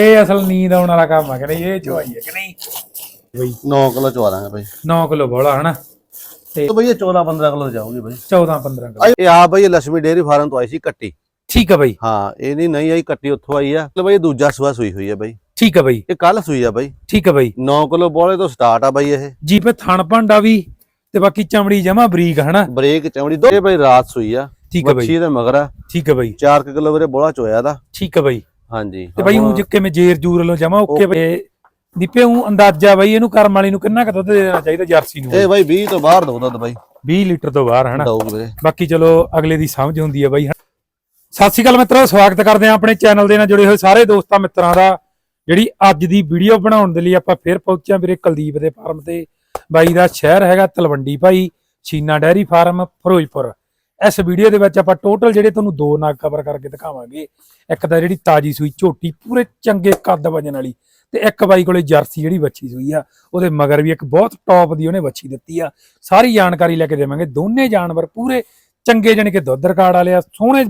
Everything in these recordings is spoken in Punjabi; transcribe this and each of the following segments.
ਇਹ ਅਸਲ ਨੀਂਦ ਆਉਣ ਵਾਲਾ ਕੰਮ ਆ ਕਿ ਨਹੀਂ? ਇਹ ਚਵਾਈ ਹੈ ਕਿ ਨਹੀਂ? ਬਈ 9 ਕਿਲੋ ਚਵਾ ਦਾਂਗੇ ਬਾਈ। 9 ਕਿਲੋ ਬੋਲਾ ਹਨਾ? ਤੇ ਤਾਂ ਬਈ ਇਹ 14 15 ਕਿਲੋ ਜਾਊਗੀ ਬਾਈ। 14 15 ਕਿਲੋ। ਇਹ ਆ ਬਾਈ ਲక్ష్ਮੀ ਡੇਅਰੀ ਫਾਰਮ ਤੋਂ ਆਈ ਸੀ ਕੱਟੀ। ਠੀਕ ਆ ਬਈ। ਹਾਂ ਇਹ ਨਹੀਂ ਨਹੀਂ ਆਈ ਕੱਟੀ ਉੱਥੋਂ ਆਈ ਆ। ਤੇ ਬਾਈ ਇਹ ਦੂਜਾ ਸੂਆ ਸੂਈ ਹੋਈ ਆ ਬਾਈ। ਠੀਕ ਆ ਬਈ। ਇਹ ਕੱਲ ਸੂਈ ਆ ਬਾਈ। ਠੀਕ ਆ ਬਈ। 9 ਕਿਲੋ ਬੋਲੇ ਤੋਂ ਸਟਾਰਟ ਆ ਬਾਈ ਇਹ। ਜੀ ਪੇ ਥਣ ਭਾਂਡਾ ਵੀ ਤੇ ਬਾਕੀ ਚਮੜੀ ਜਮਾ ਬਰੀਕ ਹਨਾ? ਬ੍ਰੇਕ ਚਮੜੀ। ਦੋ ਇਹ ਬਾਈ ਰਾਤ ਸੂਈ ਆ। ਠੀਕ ਆ ਬਈ। ਵੱਛੀ ਦੇ ਮਗਰ ਆ। ਠੀਕ ਆ ਬਈ। 4 ਕਿਲੋ ਵੀਰੇ ਬੋਲਾ ਚੋਇਆ ਦਾ। ਠੀਕ ਆ ਬਈ। ਹਾਂਜੀ ਤੇ ਬਾਈ ਉਹ ਜਿੱਕੇ ਮੈਂ ਜੇਰ ਜੂਰ ਲੋ ਜਮਾ ਓਕੇ ਬਈ। ਦੀਪੇ ਉਹ ਅੰਦਾਜ਼ਾ ਬਈ ਇਹਨੂੰ ਕਰਮ ਵਾਲੀ ਨੂੰ ਕਿੰਨਾ ਕੁ ਦੁੱਧ ਦੇਣਾ ਚਾਹੀਦਾ ਜਰਸੀ ਨੂੰ? ਇਹ ਬਾਈ 20 ਤੋਂ ਬਾਹਰ ਦੋ ਦੁੱਧ ਬਾਈ। 20 ਲੀਟਰ ਤੋਂ ਬਾਹਰ ਹਨਾ? ਬਾਕੀ ਚਲੋ ਅਗਲੇ ਦੀ ਸਮਝ ਹੁੰਦੀ ਹੈ ਬਾਈ ਸਤਿ ਸ਼੍ਰੀ ਅਕਾਲ ਮਿੱਤਰੋ ਸਵਾਗਤ ਕਰਦੇ ਹਾਂ ਆਪਣੇ ਚੈਨਲ ਦੇ ਨਾਲ ਜੁੜੇ ਹੋਏ ਸਾਰੇ ਦੋਸਤਾਂ ਮਿੱਤਰਾਂ ਦਾ ਜਿਹੜੀ ਅੱਜ ਦੀ ਵੀਡੀਓ ਬਣਾਉਣ ਦੇ ਲਈ ਆਪਾਂ ਫਿਰ ਪਹੁੰਚੇ ਹਾਂ ਵੀਰੇ ਕੁਲਦੀਪ ਦੇ ਫਾਰਮ ਤੇ। ਬਾਈ ਦਾ ਸ਼ਹਿਰ ਹੈਗਾ ਤਲਵੰਡੀ ਭਾਈ ਛੀਨਾ ਡੈਰੀ ਫਾਰਮ ਫਿਰੋਜ਼ਪੁਰ। ਇਸ ਵੀਡੀਓ ਦੇ ਵਿੱਚ ਆਪਾਂ ਟੋਟਲ ਜਿਹੜੇ ਤੁਹਾਨੂੰ ਦੋ ਨਾਗ ਕਵਰ ਕਰਕੇ ਦਿਖਾਵਾਂਗੇ। ਇੱਕ ਤਾਂ ਜਿਹੜੀ ਤਾਜੀ ਸੂਈ ਝੋਟੀ, ਪੂਰੇ ਚੰਗੇ ਕੱਦ ਵਜਨ ਵਾਲੀ ਤੇ ਇੱਕ ਬਾਈ ਕੋਲੇ ਜਰਸੀ ਜਿਹੜੀ ਵੱਛੀ ਸੂਈ ਆ, ਉਹਦੇ ਮਗਰ ਵੀ ਇੱਕ ਬਹੁਤ ਟੌਪ ਦੀ ਉਹਨੇ ਵੱਛੀ ਦਿੱਤੀ ਆ। ਸਾਰੀ ਜਾਣਕਾਰੀ ਲੈ ਕੇ ਦੇਵਾਂਗੇ। ਦੋਨੇ ਜਾਨਵਰ ਪੂਰੇ ਚੰਗੇ ਜਾਣੀ ਕਿ ਦੁੱਧ ਰਿਕਾਰਡ ਵਾਲੇ ਆ, ਸੋਹਣੇ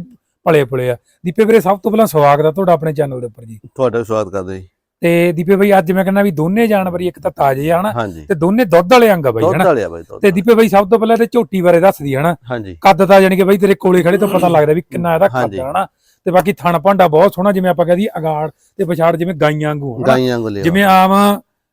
ਪਲੇ ਪੁਲੇ ਆ। ਦੀਪੇ ਵੀਰੇ, ਸਭ ਤੋਂ ਪਹਿਲਾਂ ਸਵਾਗਤ ਆ ਤੁਹਾਡਾ ਆਪਣੇ ਚੈਨਲ ਦੇ ਉੱਪਰ ਜੀ। ਤੁਹਾਡਾ ਸਵਾਗਤ ਕਰਦੇ ਜੀ। ਤੇ ਦੀਪੇ ਬਾਈ ਅੱਜ ਮੈਂ ਕਹਿੰਦਾ ਵੀ ਦੋਨੇ ਜਾਨਵਰ ਹੀ ਇੱਕ ਤਾਂ ਤਾਜ਼ੇ ਆ ਹਨਾ? ਤੇ ਦੋਨੇ ਦੁੱਧ ਵਾਲੇ ਅੰਗ ਆ ਬਾਈ ਦੁੱਧ ਹਨਾ? ਬਾਈ ਤੇ ਦੀਪੇ ਬਾਈ ਸਭ ਤੋਂ ਪਹਿਲਾਂ ਤੇ ਝੋਟੀ ਬਾਰੇ ਦੱਸਦੀ ਹਨਾ? ਕੱਦ ਤਾਂ ਜਾਣੀ ਕਿ ਬਾਈ ਤੇਰੇ ਕੋਲੇ ਖੜੇ ਤੋਂ ਪਤਾ ਲੱਗਦਾ ਵੀ ਕਿੰਨਾ ਇਹਦਾ ਕੱਦ ਹਨਾ? ਤੇ ਬਾਕੀ ਥਣ ਭਾਂਡਾ ਬਹੁਤ ਸੋਹਣਾ ਜਿਵੇਂ ਆਪਾਂ ਕਹਦੀ ਅਗਾੜ ਤੇ ਪਛਾੜ ਜਿਵੇਂ ਗਾਈਆਂ ਵਾਂਗੂ ਗਾਈਆਂ ਜਿਵੇਂ ਆਮ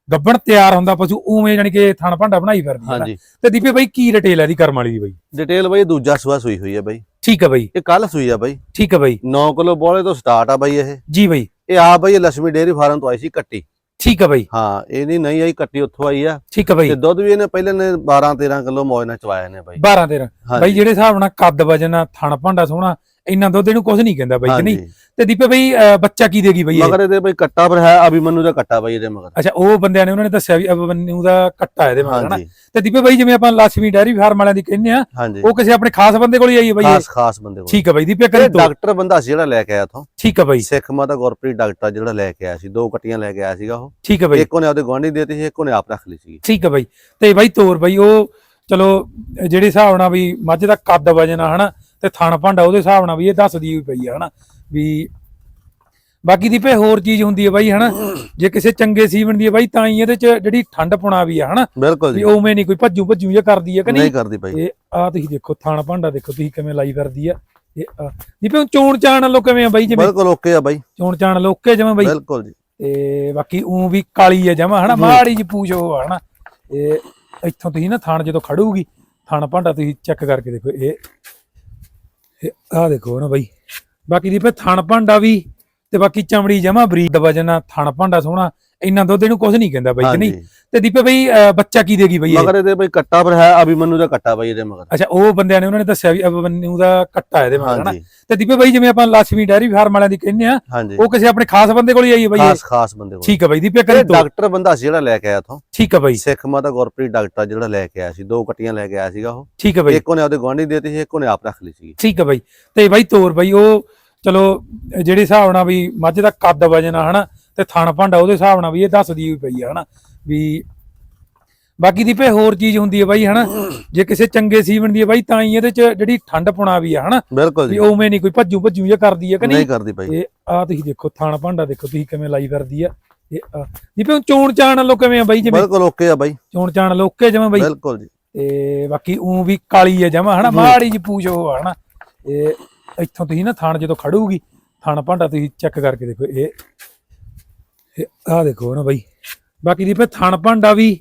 ਗੱਬਣ ਤਿਆਰ ਹੁੰਦਾ ਪਸ਼ੂ ਉਵੇਂ ਜਾਣੀ ਕਿ ਥਣ ਭਾਂਡਾ ਬਣਾਈ ਫਿਰਦੀ ਹੈ ਤੇ ਦੀਪੇ ਬਾਈ ਕੀ ਰਿਟੇਲ ਹੈ ਦੀ ਕਰਮ ਵਾਲੀ ਦੀ ਬਾਈ? ਡਿਟੇਲ ਬਾਈ ਦੂਜਾ ਸੂਆ ਸੂਈ ਹੋਈ ਆ ਬਾਈ। ਠੀਕ ਹੈ ਬਾਈ। ਇਹ ਕੱਲ ਸੂਈ ਆ ਬਾਈ। ਠੀਕ ਹੈ ਬਾਈ। 9 ਕਿਲੋ ਬੋਲੇ ਤੋਂ ਸਟਾਰਟ ਆ ਬਾਈ ਇਹ। ਜੀ ਬਾਈ। ਇਹ ਆ ਬਾਈ ਲక్ష్ਮੀ ਡੇਅਰੀ ਫਾਰਮ ਤੋਂ ਆਈ ਸੀ ਕੱਟੀ। ਠੀਕ ਹੈ ਬਾਈ। ਹਾਂ ਇਹ ਨਹੀਂ ਨਹੀਂ ਆਈ ਕੱਟੀ ਉੱਥੋਂ ਆਈ ਆ। ਠੀਕ ਹੈ ਬਾਈ। ਤੇ ਦੁੱਧ ਵੀ ਇਹਨੇ ਪਹਿਲੇ ਨੇ 12 13 ਕਿਲੋ ਮੌਜ ਨਾਲ ਚਵਾਇਆ ਨੇ ਬਾਈ। 12 13 ਬਾਈ ਜਿਹੜੇ ਹਿਸਾਬ ਨਾਲ ਕੱਦ ਵਜਨ ਆ ਥਣ ਭਾਂਡਾ ਸੋਹਣਾ ਇੰਨਾ ਦੁੱਧ ਇਹਨੂੰ ਕੁਝ ਨਹੀਂ ਕਹਿੰਦਾ ਬਾਈ ਕਿ ਨਹੀਂ? ਤੇ ਦੀਪੇ ਬਾਈ ਬੱਚਾ ਕੀ ਦੇਗੀ ਬਾਈ? ਮਗਰ ਇਹਦੇ ਬਾਈ ਕੱਟਾ ਪਰ ਹੈ ਅਭਿਮਨੂ ਦਾ ਕੱਟਾ ਬਾਈ ਇਹਦੇ ਮਗਰ। ਅੱਛਾ ਉਹ ਬੰਦਿਆਂ ਨੇ ਉਹਨਾਂ ਨੇ ਦੱਸਿਆ ਵੀ ਅਬਨੂ ਦਾ ਕੱਟਾ ਇਹਦੇ ਮਗਰ ਹਨਾ? ਤੇ ਦੀਪੇ ਬਾਈ ਜਿਵੇਂ ਆਪਾਂ ਲక్ష్ਮੀ ਡੈਰੀ ਫਾਰਮ ਵਾਲਿਆਂ ਦੀ ਕਹਿੰਦੇ ਆ ਉਹ ਕਿਸੇ ਆਪਣੇ ਖਾਸ ਬੰਦੇ ਕੋਲ ਹੀ ਆਈ ਹੈ ਬਾਈ? ਖਾਸ ਖਾਸ ਬੰਦੇ ਕੋਲ। ਠੀਕ ਹੈ ਬਾਈ ਦੀਪੇ ਕਰੀ ਡਾਕਟਰ ਬੰਦਾ ਸੀ ਜਿਹੜਾ ਲੈ ਕੇ ਆਇਆ ਤੋਂ ਠੀਕ ਹੈ ਬਾਈ। ਸਿੱਖ ਮਾਤਾ ਗੁਰਪ੍ਰੀਤ ਡਾਕਟਰ ਜਿਹੜਾ ਲੈ ਕੇ ਆਇਆ ਸੀ ਦੋ ਕੱਟੀਆਂ ਲੈ ਕੇ ਆਇਆ ਸੀਗਾ ਉਹ। ਠੀਕ ਹੈ ਬਾਈ। ਇੱਕ ਉਹਨੇ ਆਪਦੇ ਗੁਆਂਢੀ ਦੇਤੀ ਸੀ ਇੱਕ ਉਹਨੇ ਆਪ ਰੱਖ ਲਈ ਸੀ ਠੀਕ ਹੈ ਬਾਈ। ਤੇ ਬਾਈ ਤੋਰ ਬਾਈ ਉਹ ਚਲੋ ਜਿਹੜੇ ਹਿਸਾਬ ਨਾਲ ਵੀ ਮੱਝ ਦਾ ਕੱਦ ਵਜਨ ਆ ਹਨਾ? ਤੇ ਥਣ ਭਾਂਡਾ ਉਹਦੇ ਹਿਸਾਬ ਨਾਲ ਵੀ ਇਹ ਦੱਸਦੀ ਹੋਈ ਪਈ ਆ ਹਨਾ ਵੀ ਬਾਕੀ ਦੀ ਭੇ ਹੋਰ ਚੀਜ਼ ਹੁੰਦੀ ਹੈ ਬਾਈ ਹਨਾ ਜੇ ਕਿਸੇ ਚੰਗੇ ਸੀਵਨ ਦੀ ਹੈ ਬਾਈ ਤਾਂ ਹੀ ਇਹਦੇ ਚ ਜਿਹੜੀ ਠੰਡ ਪੁਣਾ ਵੀ ਆ ਹਨਾ ਬਿਲਕੁਲ ਵੀ ਜੀ। ਉਵੇਂ ਨਹੀਂ ਕੋਈ ਭੱਜੂ ਭੱਜੂ ਜਿਹਾ ਕਰਦੀ ਹੈ ਕਿ ਨਹੀਂ ਨਹੀਂ? ਕਰਦੀ ਬਾਈ। ਇਹ ਆ ਤੁਸੀਂ ਦੇਖੋ ਥਣ ਭਾਂਡਾ ਦੇਖੋ ਤੁਸੀਂ ਕਿਵੇਂ ਲਾਈ ਫਿਰਦੀ ਆ ਇਹ ਆ। ਦੀਪੇ ਚੋਣ ਚਾਣ ਨਾਲੋਂ ਕਿਵੇਂ ਆ ਬਾਈ ਜਿਵੇਂ? ਬਿਲਕੁਲ ਓਕੇ ਆ ਬਾਈ। ਚੋਣ ਚਾਣ ਲੋਕੇ ਜਿਵੇਂ ਬਾਈ? ਬਿਲਕੁਲ ਜੀ। ਤੇ ਬਾਕੀ ਉਹ ਵੀ ਕਾਲੀ ਹੈ ਜਮਾ ਹਨਾ ਮਾੜੀ ਜੀ ਪੂਛ ਉਹ ਆ ਹਨਾ ਇਹ ਇੱਥੋਂ ਤੁਸੀਂ ਨਾ ਥਾਣ ਜਦੋਂ ਖੜੂਗੀ ਥਾਣ ਭਾਂਡਾ ਤੁਸੀਂ ਚੈੱਕ ਕਰਕੇ ਦੇਖੋ ਇਹ ਇਹ ਆਹ ਦੇਖੋ ਨਾ ਬਾਈ। ਬਾਕੀ ਦੀ ਫੇ ਥਣ ਭਾਂਡਾ ਵੀ ਤੇ ਬਾਕੀ ਚਮੜੀ ਜਮਾ ਬਰੀਕ ਵਜਨ ਆ ਥਣ ਭਾਂਡਾ ਸੋਹਣਾ। ਇੰਨਾ ਦੁੱਧ ਇਹਨੂੰ ਕੁਝ ਨਹੀਂ ਕਹਿੰਦਾ ਬਾਈ ਕਿ ਨਹੀਂ? ਤੇ ਦੀਪੇ ਬਾਈ ਬੱਚਾ ਕੀ ਦੇਗੀ ਬਾਈ? ਮਗਰ ਇਹਦੇ ਬਾਈ ਕੱਟਾ ਪਰ ਹੈ ਅਭਿਮਨੂ ਦਾ ਕੱਟਾ ਬਾਈ ਇਹਦੇ ਮਗਰ। ਅੱਛਾ ਉਹ ਬੰਦਿਆਂ ਨੇ ਉਹਨਾਂ ਨੇ ਦੱਸਿਆ ਵੀ ਅਬਨੂ ਦਾ ਕੱਟਾ ਇਹਦੇ ਮਗਰ ਹਨਾ? ਤੇ ਦੀਪੇ ਬਾਈ ਜਿਵੇਂ ਆਪਾਂ ਲక్ష్ਮੀ ਡੈਰੀ ਫਾਰਮ ਵਾਲਿਆਂ ਦੀ ਕਹਿੰਦੇ ਆ ਉਹ ਕਿਸੇ ਆਪਣੇ ਖਾਸ ਬੰਦੇ ਕੋਲ ਹੀ ਆਈ ਹੈ ਬਾਈ? ਖਾਸ ਖਾਸ ਬੰਦੇ ਕੋਲ। ਠੀਕ ਹੈ ਬਾਈ ਦੀਪੇ ਕਰੀ ਡਾਕਟਰ ਬੰਦਾ ਸੀ ਜਿਹੜਾ ਲੈ ਕੇ ਆਇਆ ਤੋਂ ਠੀਕ ਹੈ ਬਾਈ। ਸਿੱਖ ਮਾਤਾ ਗੁਰਪ੍ਰੀਤ ਡਾਕਟਰ ਜਿਹੜਾ ਲੈ ਕੇ ਆਇਆ ਸੀ ਦੋ ਕੱਟੀਆਂ ਲੈ ਕੇ ਆਇਆ ਸੀਗਾ ਉਹ। ਠੀਕ ਹੈ ਬਾਈ। ਇੱਕ ਉਹਨੇ ਆਪਦੇ ਗੁਆਂਢੀ ਦੇਤੀ ਸੀ ਇੱਕ ਉਹਨੇ ਆਪ ਰੱਖ ਲਈ ਸੀ ਠੀਕ ਹੈ ਬਾਈ। ਤੇ ਬਾਈ ਤੋਰ ਬਾਈ ਉਹ ਚਲੋ ਜਿਹੜੇ ਹਿਸਾਬ ਨਾਲ ਵੀ ਮੱਝ ਦਾ ਕੱਦ ਵਜਨ ਆ ਹਨਾ? ਤੇ ਥਣ ਭਾਂਡਾ ਉਹਦੇ ਹਿਸਾਬ ਨਾਲ ਵੀ ਇਹ ਦੱਸਦੀ ਹੋਈ ਪਈ ਆ ਹਨਾ ਵੀ ਬਾਕੀ ਦੀ ਭੇ ਹੋਰ ਚੀਜ਼ ਹੁੰਦੀ ਹੈ ਬਾਈ ਹਨਾ ਜੇ ਕਿਸੇ ਚੰਗੇ ਸੀਵਨ ਦੀ ਹੈ ਬਾਈ ਤਾਂ ਹੀ ਇਹਦੇ ਚ ਜਿਹੜੀ ਠੰਡ ਪੁਣਾ ਵੀ ਆ ਹਨਾ ਬਿਲਕੁਲ ਵੀ ਜੀ ਉਵੇਂ ਨਹੀਂ ਕੋਈ ਭੱਜੂ ਭੱਜੂ ਜਿਹਾ ਕਰਦੀ ਹੈ ਕਿ ਨਹੀਂ ਨਹੀਂ? ਕਰਦੀ ਬਾਈ। ਇਹ ਆ ਤੁਸੀਂ ਦੇਖੋ ਥਣ ਭਾਂਡਾ ਦੇਖੋ ਤੁਸੀਂ ਕਿਵੇਂ ਲਾਈ ਫਿਰਦੀ ਆ ਇਹ ਆ ਦੀਪੇ ਚੋਣ ਚਾਣ ਨਾਲੋਂ ਕਿਵੇਂ ਆ ਬਾਈ ਜਿਵੇਂ? ਬਿਲਕੁਲ ਓਕੇ ਆ ਬਾਈ। ਚੋਣ ਚਾਣ ਲੋਕੇ ਜਿਵੇਂ ਬਾਈ? ਬਿਲਕੁਲ ਜੀ। ਤੇ ਬਾਕੀ ਉਹ ਵੀ ਕਾਲੀ ਹੈ ਜਮਾ ਹਨਾ ਮਾੜੀ ਜੀ ਪੂਛ ਉਹ ਆ ਹਨਾ ਇਹ ਇੱਥੋਂ ਤੁਸੀਂ ਨਾ ਥਾਣ ਜਦੋਂ ਖੜੂਗੀ ਥਾਣ ਭਾਂਡਾ ਤੁਸੀਂ ਚੈੱਕ ਕਰਕੇ ਦੇਖੋ ਇਹ ਆਹ ਦੇਖੋ ਨਾ ਬਾਈ। ਬਾਕੀ ਦੀ ਫੇ ਥਣ ਭਾਂਡਾ ਵੀ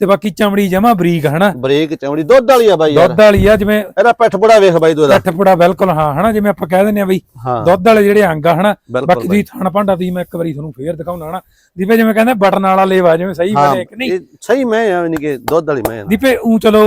ਤੇ ਬਾਕੀ ਚਮੜੀ ਜਮਾ ਬਰੀਕ ਹਨਾ? ਬ੍ਰੇਕ ਚਮੜੀ ਦੁੱਧ ਵਾਲੀ ਆ ਬਾਈ ਯਾਰ। ਦੁੱਧ ਵਾਲੀ ਆ ਜਿਵੇਂ ਇਹਦਾ ਪਿੱਠ ਬੜਾ ਵੇਖ ਬਾਈ ਤੂੰ ਇਹਦਾ। ਅੱਠਪੜਾ ਬਿਲਕੁਲ ਹਾਂ ਹਨਾ? ਜਿਵੇਂ ਆਪਾਂ ਕਹਿ ਦਿੰਦੇ ਆ ਬਈ ਦੁੱਧ ਵਾਲੇ ਜਿਹੜੇ ਅੰਗ ਆ ਹਨਾ? ਬਾਕੀ ਦੀ ਥਣ ਭਾਂਡਾ ਤੁਸੀਂ ਮੈਂ ਇੱਕ ਵਾਰੀ ਤੁਹਾਨੂੰ ਫੇਰ ਦਿਖਾਉਣਾ ਹਨਾ? ਦੀਪੇ ਜਿਵੇਂ ਕਹਿੰਦੇ ਬਟਨ ਵਾਲਾ ਲੇਵਾ ਜਿਵੇਂ ਸਹੀ ਬਣੇ ਕਿ ਨਹੀਂ? ਸਹੀ ਮੈਂ ਆ ਨਹੀਂ ਕਿ ਦੁੱਧ ਵਾਲੀ ਮੈਂ ਆ। ਦੀਪੇ ਉਹ ਚਲੋ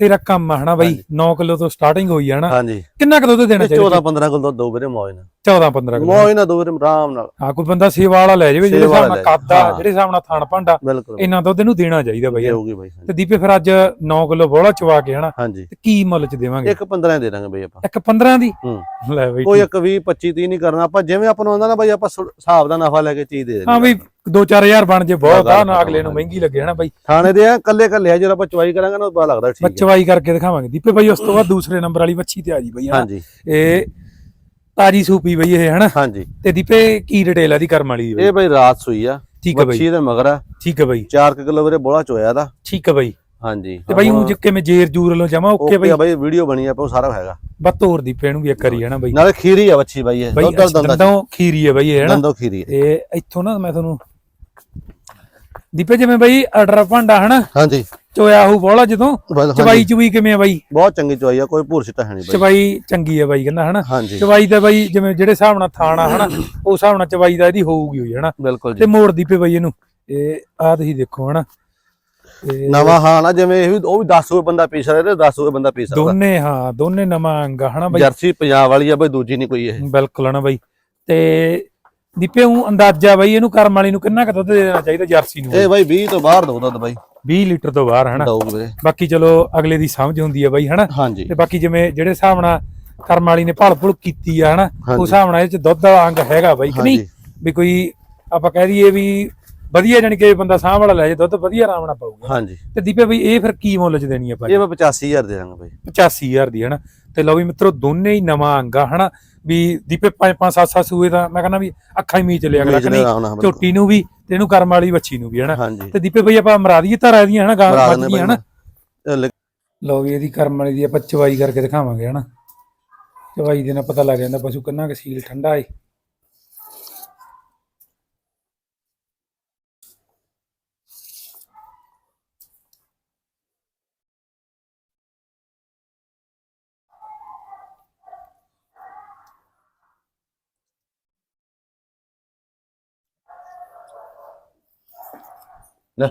ਤੇਰਾ ਕੰਮ ਆ ਹਨਾ ਬਾਈ 9 ਕਿਲੋ ਤੋਂ ਸਟਾਰਟਿੰਗ ਹੋਈ ਆ ਹਨਾ। ਹਾਂਜੀ। ਕਿੰਨਾ ਕੁ ਦੁੱਧ ਦੇਣਾ ਚਾਹੀਦਾ? 14 15 ਕਿਲੋ ਦੁੱਧ ਦੋ ਵੀਰੇ ਮੌਜ ਨਾਲ। 14 15 ਕਿਲੋ। ਮੌਜ ਨਾਲ ਦੋ ਵੀਰੇ ਆਰਾਮ ਨਾਲ। ਹਾਂ ਕੋਈ ਬੰਦਾ ਸੇਵਾ ਵਾਲਾ ਲੈ ਜਾਵੇ ਜਿਹੜੇ ਹਿਸਾਬ ਨਾਲ ਲੈ ਕੱਦ ਆ ਹਾਂ। ਜਿਹੜੇ ਹਿਸਾਬ ਨਾਲ ਥਣ ਭਾਂਡਾ ਇੰਨਾ ਦੁੱਧ ਇਹਨੂੰ ਦੇਣਾ ਚਾਹੀਦਾ ਬਈ। ਹੋਊਗੀ ਬਾਈ ਤੇ ਦੀਪੇ ਫਿਰ ਅੱਜ 9 ਕਿਲੋ ਬੋਲਾ ਚਵਾ ਕੇ ਹਨਾ ਤੇ ਕੀ ਮੁੱਲ ਚ ਦੇਵਾਂਗੇ? ਇੱਕ 15 ਦੇ ਦਾਂਗੇ ਬਾਈ ਆਪਾਂ। ਇੱਕ 15 ਦੀ? ਹੂੰ। ਲੈ ਬਈ ਕੋਈ ਇੱਕ 20 25 30 ਨਹੀਂ ਕਰਨਾ। ਆਪਾਂ ਜਿਵੇਂ ਆਪਾਂ ਨੂੰ ਆਉਂਦਾ ਨਾ ਬਾਈ ਆਪਾਂ ਹਿਸਾਬ ਦਾ ਨਫਾ ਲੈ ਕੇ ਚੀਜ਼ ਦੇ ਹਾਂ ਦੇਣੀ ਵੀ 2-4000 ਬਣ ਜੇ ਬਹੁਤ ਆ ਨਾ ਅਗਲੇ ਨੂੰ। ਮਹਿੰਗੀ ਲੱਗੇ ਹਨਾ ਬਾਈ? ਥਾਣੇ ਦੇ ਆ ਕੱਲੇ ਕੱਲੇ ਆ ਜਦੋਂ ਆਪਾਂ ਚਵਾਈ ਕਰਾਂਗੇ ਨਾ ਉਹ ਪਤਾ ਲੱਗਦਾ ਠੀਕ ਹੈ। ਚਵਾਈ ਕਰਕੇ ਦਿਖਾਵਾਂਗੇ। ਦੀਪੇ ਬਾਈ ਉਸ ਤੋਂ ਬਾਅਦ ਦੂਸਰੇ ਨੰਬਰ ਵਾਲੀ ਵੱਛੀ ਤੇ ਆ ਜੀ ਬਈ ਹਾਂਜੀ। ਇਹ ਤਾਜੀ ਸੂਪੀ ਬਈ ਇਹ ਹਨਾ? ਹਾਂਜੀ। ਤੇ ਦੀਪੇ ਕੀ ਡਿਟੇਲ ਆ ਦੀ ਕਰਮ ਵਾਲੀ ਦੀ ਬਈ? ਇਹ ਬਈ ਰਾਤ ਸੂਈ ਆ। ਠੀਕ ਹੈ ਬਈ। ਬੱਚੀ ਦੇ ਮਗਰ ਆ। ਠੀਕ ਹੈ ਬਈ। 4 ਕਿਲੋ ਵੀਰੇ ਬੋਲਾ ਚੋਇਆ ਦਾ ਠੀਕ ਹੈ ਬਈ। ਹਾਂਜੀ। ਤੇ ਬਈ ਉਹ ਜਿੱਕੇ ਮੈਂ ਜੇਰ ਜੂਰ ਲੋ ਜਮਾ ਓਕੇ ਓਕੇ ਬਈ। ਬਈ ਵੀਡੀਓ ਬਣੀ ਆ ਉਹ ਸਾਰਾ ਹੈਗਾ। ਬਸ ਹੋਰ ਦੀਪੇ ਨੂੰ ਵੀ ਇੱਕ ਵਾਰੀ ਹਨਾ ਬਈ? ਨਾਲੇ ਖੀਰੀ ਆ ਬੱਚੀ ਬਈ ਇਹ। ਦੁੱਧ ਦੰਦਾ ਦੰਦੋਂ ਖੀਰੀ ਹੈ ਬਈ ਇਹ ਹਨਾ? ਦੰਦੋ ਖੀਰੀ ਹੈ। ਇਹ ਇੱਥੋਂ ਨਾ ਮੈਂ ਤੁਹਾਨੂੰ ਦੀਪੇ ਜਿਵੇਂ ਬਈ ਆਰਡਰ ਭਾਂਡਾ ਹਨਾ? ਹਾਂਜੀ। ਚੋਇਆ ਹੂ ਬੋਲਾ ਜਦੋਂ। ਬਸ ਹਾਂਜੀ। ਚਵਾਈ ਚੁਈ ਕਿਵੇਂ ਆ ਬਾਈ? ਬਹੁਤ ਚੰਗੀ ਚੋਈ ਆ ਕੋਈ ਭੂਰ ਸਿੱਟਾ ਹੈ ਨਹੀਂ ਬਈ। ਚਵਾਈ ਚੰਗੀ ਆ ਬਾਈ ਕਹਿੰਦਾ ਹਨਾ? ਹਾਂਜੀ। ਚਵਾਈ ਦਾ ਬਾਈ ਜਿਵੇਂ ਜਿਹੜੇ ਹਿਸਾਬ ਨਾਲ ਥਾਣਾ ਹਨਾ? ਉਸ ਹਿਸਾਬ ਨਾਲ ਚਵਾਈ ਦਾ ਇਹਦੀ ਹੋਊਗੀ ਹੋਈ ਹਨਾ? ਬਿਲਕੁਲ ਤੇ ਜੀ। ਮੋੜ ਦੀਪੇ ਬਾਈ ਇਹਨੂੰ। ਇਹ ਆ ਤੁਸੀਂ ਦੇਖੋ ਹਨਾ? ਤੇ ਨਵਾਂ ਹਾਂ ਨਾ ਜਿਵੇਂ ਇਹ ਵੀ ਉਹ ਵੀ 10 ਹੋਏ ਬੰਦਾ ਪੀ ਸਕਦਾ ਤੇ 10 ਹੋਏ ਬੰਦਾ ਪੀ ਸਕਦਾ। ਦੋਨੇ ਹਾਂ ਦੋਨੇ ਨਵਾਂ ਅੰਗ ਆ ਹਨਾ ਬਾਈ? ਜਰਸੀ ਪੰਜਾਬ ਵਾਲੀ ਆ ਬਈ ਦੂਜੀ ਨਹੀਂ ਕੋਈ ਇਹ। ਬਿਲਕੁਲ ਹਨਾ ਬਾਈ? ਤੇ ਦੀਪੇ ਨੂੰ ਅੰਦਾਜ਼ਾ ਬਾਈ ਇਹਨੂੰ ਕਰਮ ਵਾਲੀ ਨੂੰ ਕਿੰਨਾ ਕੁ ਦੁੱਧ ਦੇਣਾ ਚਾਹੀਦਾ ਜਰਸੀ ਨੂੰ? ਇਹ ਬਈ 20 ਤੋਂ ਬਾਹਰ ਦੋ ਦੁੱਧ ਬਈ। 20 ਲੀਟਰ ਤੋਂ ਬਾਹਰ ਹਨਾ? ਵੀਰੇ। ਬਾਕੀ ਚਲੋ ਅਗਲੇ ਦੀ ਸਮਝ ਹੁੰਦੀ ਆ ਬਾਈ ਹਨਾ? ਹਾਂਜੀ। ਤੇ ਬਾਕੀ ਜਿਵੇਂ ਜਿਹੜੇ ਹਿਸਾਬ ਨਾਲ ਕਰਮ ਵਾਲੀ ਨੇ ਭਲ ਭੁਲ ਕੀਤੀ ਆ ਹਨਾ। ਉਸ ਹਿਸਾਬ ਨਾਲ ਇਹ ਚ ਦੁੱਧ ਵਾਲਾ ਅੰਗ ਹੈਗਾ ਬਾਈ ਕਿ ਨਹੀਂ? ਵੀ ਕੋਈ ਆਪਾਂ ਕਹਿ ਦਈਏ ਵੀ ਵਧੀਆ ਜਾਨੀ ਕਿ ਬੰਦਾ ਸਾਂਭ ਵਾਲਾ ਲੈ ਜੇ ਦੁੱਧ ਵਧੀਆ ਆਰਾਮ ਨਾਲ ਪਾਊਗਾ। ਹਾਂਜੀ। ਤੇ ਦੀਪੇ ਬਈ ਇਹ ਫਿਰ ਕੀ ਮੁੱਲ ਚ ਦੇਣੀ ਆ ਭਾਈ ਇਹ ਮੈਂ 85000 ਦੇ ਦਾਂਗਾ ਬਈ। 85000 ਦੀ ਹਨਾ? ਤੇ ਲਓ ਵੀ ਮਿੱਤਰੋ ਦੋਨੇ ਹੀ ਨਵਾਂ ਅੰਗ ਹਨਾ? ਵੀ ਦੀਪੇ 5 5 7 7 ਸੂਏ ਦਾ ਮੈਂ ਕਹਿੰਦਾ ਵੀ ਅੱਖਾਂ ਹੀ ਮੀਚ ਲਿਆ ਅਗਲਾ ਕਿ ਨਹੀਂ ਆਉਣਾ ਬਿਲਕੁਲ। ਝੋਟੀ ਨੂੰ ਵੀ ਤੇ ਇਹਨੂੰ ਕਰਮ ਵਾਲੀ ਬੱਚੀ ਨੂੰ ਵੀ ਹਨਾ? ਤੇ ਦੀਪੇ ਬਈ ਆਪਾਂ ਮਰਾ ਦਈਏ ਧਾਰਾ ਦੀਆਂ ਹਨਾ ਗਾਂ ਬਣਾ ਮੱਝ ਦਿੰਦੇ ਦੀਆਂ ਬਈ। ਹਨਾ? ਲਓ ਵੀ ਇਹਦੀ ਕਰਮ ਵਾਲੀ ਦੀ ਆਪਾਂ ਚਵਾਈ ਕਰਕੇ ਦਿਖਾਵਾਂਗੇ ਹਨਾ? ਚਵਾਈ ਦੇ ਨਾਲ ਪਤਾ ਲੱਗ ਜਾਂਦਾ ਪਸ਼ੂ ਕਿੰਨਾ ਕੁ ਸੀਲ ਠੰਡਾ ਏ। ਲੈ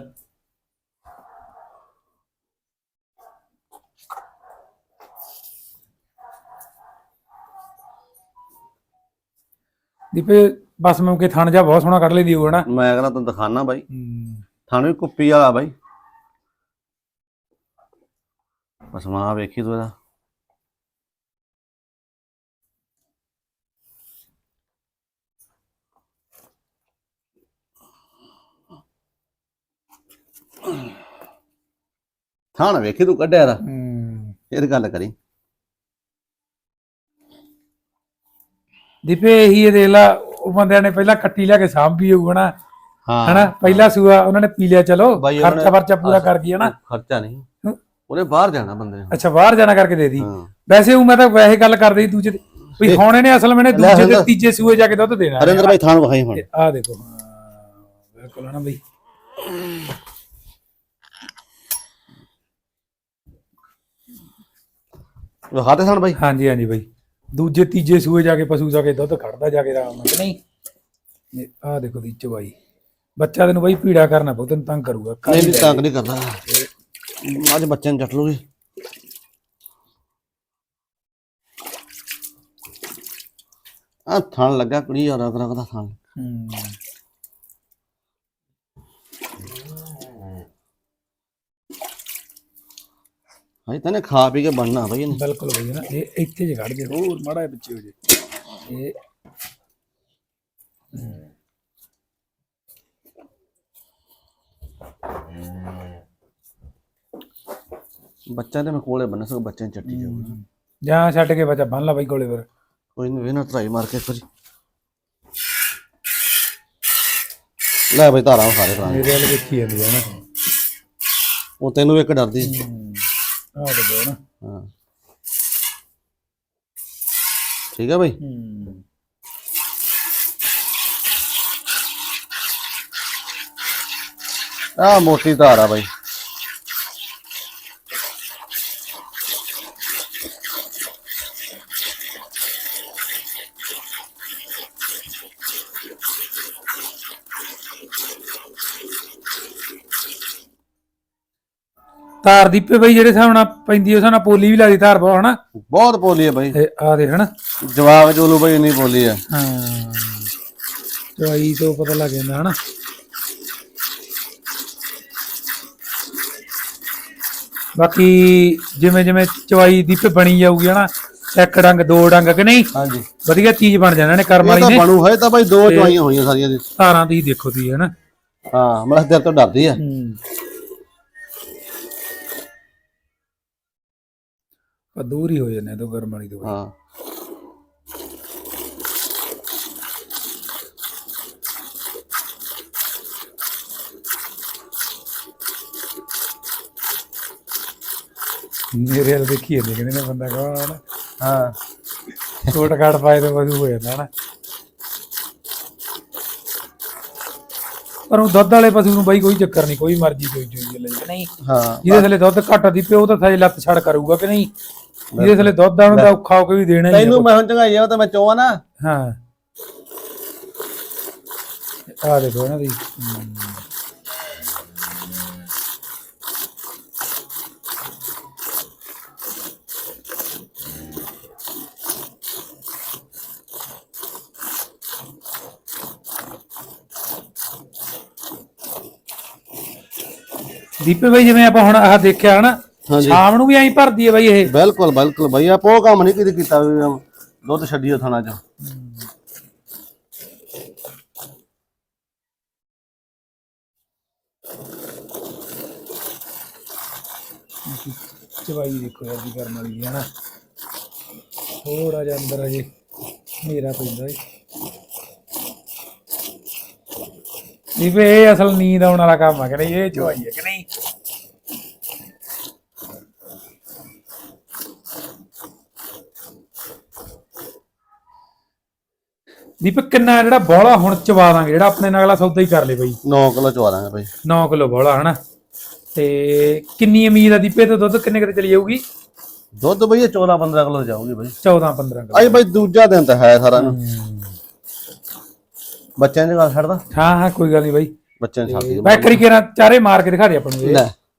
ਦੀਪੇ ਬਸ ਮੈਂ ਕਿ ਥਣ ਜਾ ਬਹੁਤ ਸੋਹਣਾ ਕੱਢ ਲਈ ਦੀ ਉਹ ਹਨਾ ਮੈਂ ਕਹਿੰਦਾ ਤੈਨੂੰ ਦਿਖਾਣਾ ਬਾਈ। ਥਾਣੇ ਵੀ ਕੁੱਪੀ ਵਾਲਾ ਬਾਈ। ਬਸ ਮਾਂ ਵੇਖੀ ਤੂੰ ਇਹਦਾ। ਥਾਣਾ ਵੇਖੀ ਤੂੰ ਕੱਢਿਆ ਦਾ ਹੂੰ। ਇਹ ਗੱਲ ਕਰੀ। ਦੀਪੇ ਇਹੀ ਇਹ ਦੇਖ ਲਾ ਉਹ ਬੰਦਿਆਂ ਨੇ ਪਹਿਲਾਂ ਕੱਟੀ ਲਿਆ ਕੇ ਸਾਂਭੀ ਹੋਊ ਹਨਾ? ਹਾਂ। ਹਨਾ? ਪਹਿਲਾ ਸੂਆ ਉਹਨਾਂ ਨੇ ਪੀ ਲਿਆ ਚਲੋ ਬਾਈ ਉਹਨਾਂ ਖਰਚਾ ਵਰਚਾ ਪੂਰਾ ਕਰ ਗਈ ਹਨਾ? ਖਰਚਾ ਨਹੀਂ। ਉਹਨੇ ਬਾਹਰ ਜਾਣਾ ਬੰਦੇ ਨੇ। ਅੱਛਾ ਬਾਹਰ ਜਾਣਾ ਕਰਕੇ ਦੇ ਦੀ ਹਾਂ। ਵੈਸੇ ਉਹ ਮੈਂ ਤਾਂ ਵੈਸੇ ਗੱਲ ਕਰਦੀ ਸੀ ਦੂਜੇ ਵੀ ਹੁਣ ਇਹਨੇ ਅਸਲ ਮੈਨੇ ਲੈ ਦੂਜੇ ਤੇ ਹਰਿੰਦਰ। ਤੀਜੇ ਸੂਏ ਜਾ ਕੇ ਦੁੱਧ ਦੇਣਾ। ਹਰਿੰਦਰ ਭਾਈ ਥਾਣ ਵਹਾਈ ਹੁਣ। ਆ ਦੇਖੋ। ਹਾਂ ਬਿਲਕੁਲ ਹਨਾ ਬਈ? ਵਹਾਤੇ ਥਾਣ ਭਾਈ ਹਾਂਜੀ ਹਾਂਜੀ ਬਈ। ਦੂਜੇ ਤੀਜੇ ਸੂਏ ਜਾ ਕੇ ਪਸ਼ੂ ਜਾ ਕੇ ਦੁੱਧ ਕੱਢਦਾ ਜਾ ਕੇ ਆਰਾਮ ਨਾਲ ਕਿ ਨਹੀਂ? ਆ ਦੇਖੋ ਦੀ ਚਵਾਈ। ਬੱਚਾ ਤੈਨੂੰ ਬਈ ਪੀੜਾ ਕਰਨਾ ਬਹੁਤ ਤੈਨੂੰ ਤੰਗ ਕਰੂਗਾ ਨਹੀਂ ਨਹੀਂ ਤੰਗ ਨਹੀਂ ਕਰਦਾ ਅੱਜ ਬੱਚੇ ਨੂੰ ਚੱਟ ਲੂਗੀ ਆ ਥਣ ਲੱਗਾ ਕੁੜੀ ਰਗ ਦਾ ਥਣ। ਹੂੰ। ਹਾਈ ਤਨੇ ਖਾ ਪੀ ਕੇ ਬਣਨਾ ਬਈ ਇਹਨੇ। ਬਿਲਕੁਲ ਬਈ ਨਾ ਇਹ ਇੱਥੇ ਜੇ ਕੱਢ ਦੇ ਹੋਰ ਮਾੜਾ ਜਿਹਾ ਪਿੱਛੇ ਹੋ ਜੇ। ਇਹ ਬੱਚਾ ਤੇ ਮੈਂ ਕੋਲੇ ਬੰਨ ਸਕ ਬੱਚੇ ਨੂੰ ਚੱਟੀ ਜਾਊਗਾ ਜਾਂ ਛੱਡ ਕੇ ਬੱਚਾ ਬੰਨ ਲਾ ਬਈ ਕੋਲੇ ਫਿਰ। ਕੋਈ ਨਹੀਂ ਵੇਨਾ ਟਰਾਈ ਮਾਰ ਕੇ ਫਿਰ ਲੈ ਬਈ ਧਾਰਾਂ ਸਾਰੇ ਭਰਾ ਮੇਰੇ ਵਾਲੇ ਦੇਖੀ ਜਾਂਦੀ ਹੈ ਨਾ। ਉਹ ਤੈਨੂੰ ਇੱਕ ਡਰਦੀ ਆਹ ਤੇ ਦੋ ਨਾ। ਹਾਂ। ਠੀਕ ਹੈ ਬਈ। ਹੂੰ। ਆ ਮੋਟੀ ਧਾਰ ਆ ਬਈ। ਤਾਰ ਦੀਪੇ ਬਈ ਜਿਹੜੇ ਹਿਸਾਬ ਨਾਲ ਪੈਂਦੀ ਉਸ ਨਾਲ ਪੋਲੀ ਵੀ ਲੱਗਦੀ ਤਾਰ ਬਹੁਤ ਹਨਾ? ਬਹੁਤ ਬੋਲੀ ਹੈ ਬਈ। ਆ ਦੇ ਹਨਾ? ਜਵਾਬ ਚੋਲੂ ਬਈ ਇੰਨੀ ਬੋਲੀ ਹੈ ਹਾਂ। ਚਵਾਈ ਤੋਂ ਪਤਾ ਲੱਗ ਜਾਂਦਾ ਹਨਾ? ਬਾਕੀ ਜਿਵੇਂ ਜਿਵੇਂ ਚਵਾਈ ਦੀਪੇ ਬਣੀ ਜਾਊਗੀ ਹਨਾ? ਇੱਕ ਡੰਗ ਦੋ ਡੰਗ ਕਿ ਨਹੀਂ? ਹਾਂਜੀ। ਵਧੀਆ ਚੀਜ਼ ਬਣ ਜਾਣਾ ਨੇ ਕਰਮ ਇਹ ਵਾਲੀ ਤਾਂ ਨੇ। ਬਣੂ ਹੈ ਤਾਂ ਬਈ ਦੋ ਚਵਾਈਆਂ ਹੋਈਆਂ ਸਾਰੀਆਂ ਦੀ। ਤਾਰਾਂ ਦੀ ਦੇਖੋ ਤੁਸੀਂ ਹਨਾ? ਹਾਂ ਮਤਲਬ ਤੇਰੇ ਤੋਂ ਡਰਦੀ ਆ। ਹੂੰ। ਆ ਦੂਰ ਹੀ ਹੋ ਜਾਂਦੇ ਤੋਂ ਗਰਮ ਵਾਲੀ ਦਵਾਈ। ਹਾਂ। ਮੇਰੇ ਹਲ ਦੇਖੀ ਜਾਂਦੇ ਕਹਿੰਦੇ ਨਾ ਬੰਦਾ ਕਹਣਾ ਹਾਂ। ਕੋਟ ਕਾਟ ਪਾਏ ਤੇ ਵਧੂ ਹੋ ਜਾਂਦਾ ਨਾ ਪਰ ਉਹ ਦੁੱਧ ਵਾਲੇ ਪਸ਼ੂ ਨੂੰ ਬਾਈ ਕੋਈ ਚੱਕਰ ਨਹੀਂ ਕੋਈ ਮਰਜ਼ੀ ਕੋਈ ਚੋਈ ਲੈ ਨਹੀਂ। ਹਾਂ। ਜਿਹਦੇ ਥੱਲੇ ਦੁੱਧ ਘੱਟ ਦੀ ਪਿਓ ਤਾਂ ਥੱਲੇ ਲੱਤ ਛੜ ਕਰੂਗਾ ਕਿ ਨਹੀਂ? ਜਿਹਦੇ ਥਲੇ ਦੁੱਧ ਆਉਣ ਦਾ ਔਖਾ ਹੋ ਕੇ ਵੀ ਦੇਣਾ ਹੀ ਤੈਨੂੰ। ਮੈਂ ਹੁਣ ਚੰਗਾਈ ਆ ਤਾਂ ਮੈਂ ਚੋਆ ਨਾ ਹਾਂ ਆ ਦੇਖੋ ਇਹਨਾਂ ਦੀ। ਦੀਪੇ ਬਾਈ ਜਿਵੇਂ ਆਪਾਂ ਹੁਣ ਆਹ ਦੇਖਿਆ ਹਨਾ ਹਾਂਜੀ। ਸ਼ਾਮ ਨੂੰ ਵੀ ਐਂ ਭਰਦੀ ਹੈ ਬਾਈ ਇਹ। ਬਿਲਕੁਲ ਬਿਲਕੁਲ ਬਈ ਆਪਾਂ ਉਹ ਕੰਮ ਨਹੀਂ ਕਿਤੇ ਕੀਤਾ ਵੀ ਦੁੱਧ ਛੱਡੀਓ ਥਾਣਾ ਚ। ਚਵਾਈ ਦੇਖੋ ਯਾਰ ਦੀ ਕਰਨ ਵਾਲੀ ਹੈ ਨਾ ਥੋੜਾ ਜਿਹਾ ਅੰਦਰ ਅਜੇ ਹਨੇਰਾ ਪੈਂਦਾ ਏ। ਇਹ ਵੀ ਇਹ ਅਸਲ ਨੀਂਦ ਆਉਣ ਵਾਲਾ ਕੰਮ ਆ ਕਿ ਨਹੀਂ ਇਹ ਚਵਾਈ ਹੈ ਕਿ ਨਹੀਂ? ਦੀਪਕ ਕਿੰਨਾ ਜਿਹੜਾ ਬੋਲਾ ਹੁਣ ਚਵਾ ਦਾਂਗੇ ਜਿਹੜਾ ਆਪਣੇ ਨਾਲ ਅਗਲਾ ਸੌਦਾ ਹੀ ਕਰ ਲੇ ਬਈ। 9 ਕਿਲੋ ਚਵਾ ਦਾਂਗੇ ਬਈ। 9 ਕਿਲੋ ਬੋਲਾ ਹਨਾ? ਤੇ ਕਿੰਨੀ ਉਮੀਦ ਆ ਦੀਪੇ ਤੋਂ ਦੁੱਧ ਕਿੰਨੇ ਕਿਤੇ ਚਲੀ ਜਾਊਗੀ? ਦੁੱਧ ਬਈ ਇਹ 14 15 ਕਿਲੋ ਜਾਊਗੀ ਬਈ। 14 15 ਕਿਲੋ। ਅਜ ਬਈ ਦੂਜਾ ਦਿਨ ਤਾਂ ਹੈ ਸਾਰਾ ਨੂੰ। ਬੱਚਿਆਂ ਦੀ ਗੱਲ ਛੱਡਦਾ? ਹਾਂ ਹਾਂ ਕੋਈ ਗੱਲ ਨਹੀਂ ਬਾਈ। ਬੱਚਿਆਂ ਦੀ ਛੱਡਦੀ ਮੈਂ ਕਰੀ ਕੇਰਾ ਚਾਰੇ ਮਾਰ ਕੇ ਦਿਖਾ ਦੇ ਆਪਾਂ ਨੂੰ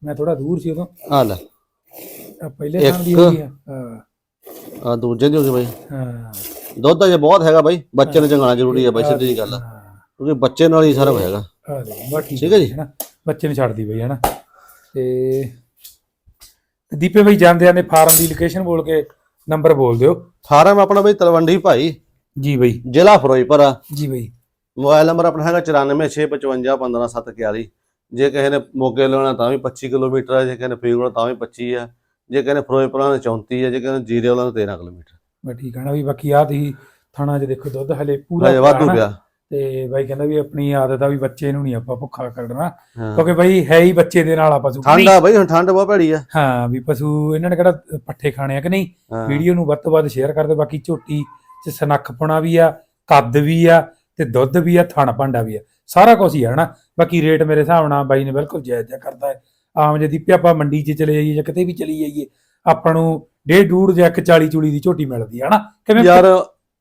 ਮੈਂ ਥੋੜਾ ਦੂਰ ਸੀ ਉਦੋਂ। ਆ ਲੈ। ਪਹਿਲੇ ਥਾਂ ਦੀ ਹੋਈ ਆ। ਹਾਂ। ਆ ਦੂਜੇ ਦੀ ਹੋ ਗਈ ਬਈ। ਹਾਂ। ਦੁੱਧ ਅਜੇ ਬਹੁਤ ਹੈਗਾ ਬਈ ਬੱਚੇ ਨੂੰ ਚੰਗਾਣਾ ਜ਼ਰੂਰੀ ਹੈ ਬਈ ਸਿੱਧੀ ਜਿਹੀ ਗੱਲ ਆ। ਹਾਂ। ਕਿਉਂਕਿ ਬੱਚੇ ਨਾਲ ਹੀ ਸਾਰਾ ਆ ਬਾ ਠੀਕ ਹੈ ਜੀ? ਹਨਾ ਬੱਚੇ ਨੂੰ ਛੱਡਦੀ ਬਈ ਹਨਾ। ਤੇ ਦੀਪੇ ਬਈ ਜਾਂਦੇ ਆਂਦੇ ਫਾਰਮ ਦੀ ਲੋਕੇਸ਼ਨ ਬੋਲ ਕੇ ਨੰਬਰ ਬੋਲ ਦਿਓ। ਫਾਰਮ ਆਪਣਾ ਬਈ ਤਲਵੰਡੀ ਭਾਈ। ਜੀ ਬਈ। ਜ਼ਿਲ੍ਹਾ ਫਿਰੋਜ਼ਪੁਰ ਆ। ਜੀ ਬਈ। ਮੋਬਾਈਲ ਨੰਬਰ ਆਪਣਾ ਹੈਗਾ 9465515711 ਜੇ ਕਿਸੇ ਨੇ ਮੋਗੇ ਲੈਣਾ ਤਾਂ ਵੀ 25 ਕਿਲੋਮੀਟਰ ਹੈ ਜੇ ਕਿਸੇ ਨੇ ਫਰੀਦਕੋਟ ਤਾਂ ਵੀ 25 ਆ। ਜੇ ਕਿਸੇ ਨੇ ਫਿਰੋਜ਼ਪੁਰ ਵਾਲਾ 34 ਹੈ ਜੇ ਕਿਸੇ ਨੇ ਜੀਰੇ ਵਾਲਾ 13 ਕਿਲੋਮੀਟਰ। ਬਾ ਠੀਕ ਆ ਨਾ ਵੀ ਬਾਕੀ ਆ ਤੁਸੀਂ ਥਾਣਾ 'ਚ ਦੇਖੋ ਦੁੱਧ ਹਲੇ ਪੂਰਾ ਹਜੇ ਵਾਧੂ। ਪਿਆ ਤੇ ਬਾਈ ਕਹਿੰਦਾ ਵੀ ਆਪਣੀ ਆਦਤ ਆ ਵੀ ਬੱਚੇ ਨੂੰ ਨਹੀਂ ਆਪਾਂ ਭੁੱਖਾ ਕੱਢਣਾ ਹਾਂ। ਕਿਉਂਕਿ ਬਾਈ ਹੈ ਹੀ ਬੱਚੇ ਦੇ ਨਾਲ ਆ ਪਸ਼ੂ ਠੰਡ ਆ ਬਈ ਹੁਣ ਠੰਡ ਬਹੁਤ ਭੈੜੀ ਆ ਹਾਂ ਵੀ ਪਸ਼ੂ ਇਹਨਾਂ ਨੇ ਕਿਹੜਾ ਪੱਠੇ ਖਾਣੇ ਆ ਕਿ ਨਹੀਂ ਹਾਂ। ਵੀਡੀਓ ਨੂੰ ਵੱਧ ਤੋਂ ਵੱਧ ਸ਼ੇਅਰ ਕਰ ਦਿਓ ਬਾਕੀ ਝੋਟੀ ਚ ਸਨੱਖਪਣਾ ਵੀ ਆ ਕੱਦ ਵੀ ਆ ਤੇ ਦੁੱਧ ਵੀ ਆ ਥਣ ਭਾਂਡਾ ਵੀ ਆ ਸਾਰਾ ਕੁਝ ਹੀ ਆ ਹਨਾ ਬਾਕੀ ਰੇਟ ਮੇਰੇ ਹਿਸਾਬ ਨਾਲ ਬਾਈ ਨੇ ਬਿਲਕੁਲ ਜਾਇਜ਼ ਜਿਹਾ ਕਰਦਾ ਹੈ ਆਮ ਜੇ ਦੀਪੇ ਆਪਾਂ ਮੰਡੀ 'ਚ ਚਲੇ ਜਾਈਏ ਜਾਂ ਕਿਤੇ ਵੀ ਚਲੀ ਜਾਈਏ ਆਪਾਂ ਨੂੰ ਡੇਢ ਡੂੜ ਜਾਂ 140 ਚੂਲੀ ਦੀ ਝੋਟੀ ਮਿਲਦੀ ਆ ਹਨਾ? ਕਿਵੇਂ ਯਾਰ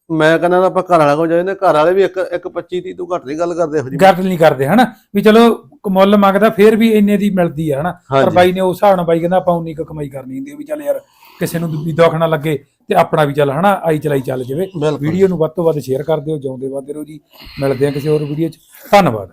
ਮੈਂ ਕਹਿੰਦਾ ਨਾ ਆਪਾਂ ਘਰ ਵਾਲਾ ਕੋਲ ਜਾਂਦੇ ਘਰ ਵਾਲੇ ਵੀ ਇੱਕ ਇੱਕ 25 30 ਤੋਂ ਘੱਟ ਦੀ ਗੱਲ ਕਰਦੇ ਇਹੋ ਜਿਹੀ ਗੱਲ ਨਹੀਂ ਕਰਦੇ ਹਨਾ? ਵੀ ਚਲੋ ਮੁੱਲ ਮੰਗਦਾ ਫੇਰ ਵੀ ਇੰਨੇ ਦੀ ਮਿਲਦੀ ਆ ਹਨਾ? ਪਰ। ਬਾਈ ਨੇ ਉਸ ਹਿਸਾਬ ਨਾਲ ਬਾਈ ਕਹਿੰਦਾ ਆਪਾਂ ਉਨੀ ਕੁ ਕਮਾਈ ਕਰਨੀ ਹੁੰਦੀ ਵੀ ਚੱਲ ਯਾਰ ਕਿਸੇ ਨੂੰ ਵੀ ਦੁੱਖ ਨਾ ਲੱਗੇ ਤੇ ਆਪਣਾ ਵੀ ਚੱਲ ਹਨਾ? ਆਈ ਚਲਾਈ ਚੱਲ ਜਾਵੇ। ਵੀਡੀਓ ਨੂੰ ਵੱਧ ਤੋਂ ਵੱਧ ਸ਼ੇਅਰ ਕਰ ਦਿਓ ਜਿਉਂਦੇ ਵੱਧਦੇ ਰਹੋ ਜੀ। ਮਿਲਦੇ ਆ ਕਿਸੇ ਹੋਰ ਵੀਡੀਓ 'ਚ। ਧੰਨਵਾਦ।